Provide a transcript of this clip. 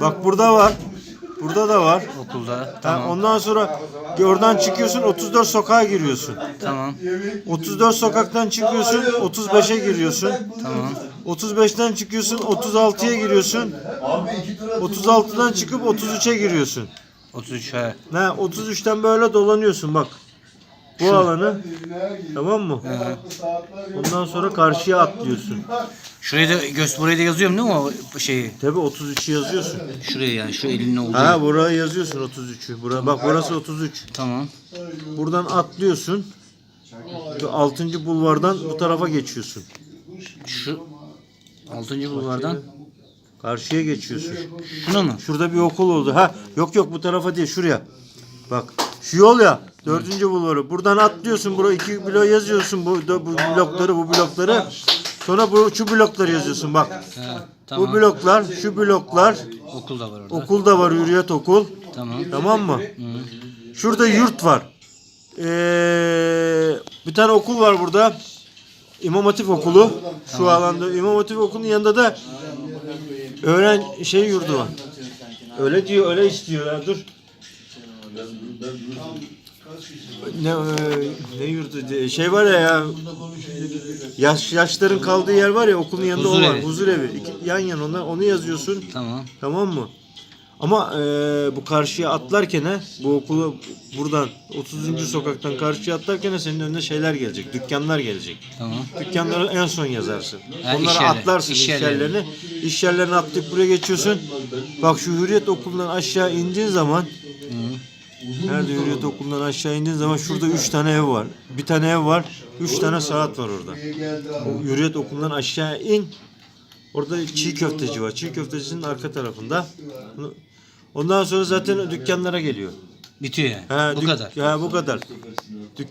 Bak burada var. Burada da var. Okulda. Ha, Tamam. ondan sonra oradan çıkıyorsun 34 sokağa giriyorsun. Tamam. 34 sokaktan çıkıyorsun 35'e giriyorsun. Tamam. 35'ten çıkıyorsun 36'ya giriyorsun. 36'dan çıkıp 33'e giriyorsun. 33 he. Ha 33'ten böyle dolanıyorsun bak. Bu alanı tamam mı? Ondan sonra karşıya atlıyorsun. Şurayı da göz burayı da yazıyorum değil mi o şeyi? Tabi 33'ü yazıyorsun. Şuraya yani şu elinin olduğu. Ha buraya yazıyorsun 33'ü. Bura, bak burası 33. Tamam. Buradan atlıyorsun. 6. bulvardan bu tarafa geçiyorsun. Şu 6. bulvardan Karşıya geçiyorsun. şuna mı? Şurada bir okul oldu. Ha yok yok bu tarafa değil şuraya. Bak şu yol ya. Dördüncü bulvarı. Buradan atlıyorsun. Buraya iki blok yazıyorsun. Bu, bu blokları bu blokları. Sonra bu şu blokları yazıyorsun bak. He. Bu Tamam. bloklar, şu bloklar. Okul da var orada. Okul da var, hürriyet okul. Tamam. Tamam mı? Şurada yurt var. Ee, bir tane okul var burada. İmam Hatip okulu. Şu alanda İmam Hatip okulunun yanında da öğren şey yurdu var. Öyle diyor, öyle istiyor ya. Dur. Ne e, ne yurdu şey var ya ya yaş yaşların kaldığı yer var ya okulun yanında Huzur o var evi. huzur evi İki- yan yana onlar onu yazıyorsun Tamam. Tamam mı? Ama eee, bu karşıya atlarken he, bu okulu buradan 30. sokaktan karşıya atlarken he, senin önüne şeyler gelecek, dükkanlar gelecek. Tamam. Dükkanları en son yazarsın. Ha, Onları iş yerleri, atlarsın iş iş, yerleri. yerlerini. İş yerlerini atlayıp buraya geçiyorsun. Bak şu Hürriyet Okulu'ndan aşağı indiğin zaman Nerede Hürriyet Okulu'ndan aşağı indiğin zaman şurada üç tane ev var. Bir tane ev var, üç tane saat var orada. Hürriyet Okulu'ndan aşağı in. Orada çiğ köfteci var. Çiğ köftecisinin arka tarafında. Ondan sonra zaten dükkanlara geliyor. Bitiyor yani. Ha, Bu dük- kadar. Ha, bu kadar. Dük-